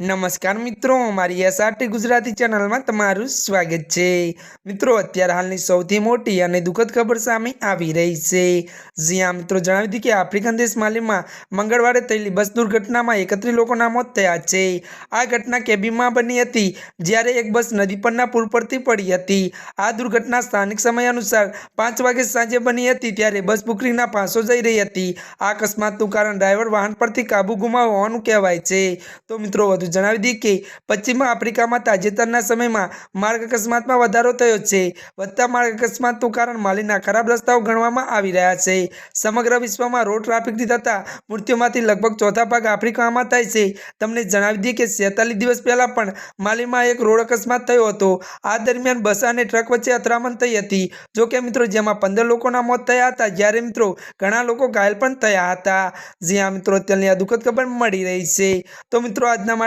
નમસ્કાર મિત્રો, મારી એસઆરટી ગુજરાતી ચેનલમાં તમારું સ્વાગત છે. મિત્રો, અત્યારે હાલની સૌથી મોટી અને દુઃખદ ખબર સામે આવી રહી છે. જ્યાં મિત્રો, જણાવી હતી કે આફ્રિકન દેશ માલીમાં મંગળવારે થયેલી બસ દુર્ઘટનામાં એકત્રીસ લોકોના મોત થયા છે. આ ઘટના કેબીમાં બની હતી, જ્યારે એક બસ નદી પરના પુલ પરથી પડી હતી. આ દુર્ઘટના સ્થાનિક સમય અનુસાર પાંચ વાગે સાંજે બની હતી, ત્યારે બસ બુકરીના પાસો જઈ રહી હતી. આ અકસ્માતનું કારણ ડ્રાઈવર વાહન પરથી કાબુ ગુમાવવાનું કહેવાય છે. તો મિત્રો, વધુ જણાવી દઈએ કે પશ્ચિમ આફ્રિકામાં તાજેતરના સમયમાં માર્ગ અકસ્માતમાં વધારો થયો છે. વધતા માર્ગ અકસ્માતનું કારણ માલીના ખરાબ રસ્તાઓ ગણવામાં આવી રહ્યા છે. સમગ્ર વિશ્વમાં રોડ ટ્રાફિકથી થતા મૃત્યુમાંથી લગભગ ચોથા ભાગ આફ્રિકામાં થાય છે. તમને જણાવી દઈએ કે છેતાલીસ દિવસ પહેલાં પણ માલીમાં એક રોડ અકસ્માત થયો હતો. આ દરમિયાન બસ અને ટ્રક વચ્ચે અથડામણ થઈ હતી. જોકે મિત્રો, જેમાં પંદર લોકોના મોત થયા હતા, જ્યારે મિત્રો ઘણા લોકો ઘાયલ પણ થયા હતા. જ્યાં મિત્રો, અત્યારની આ દુઃખદ ખબર મળી રહી છે. તો મિત્રો, આજના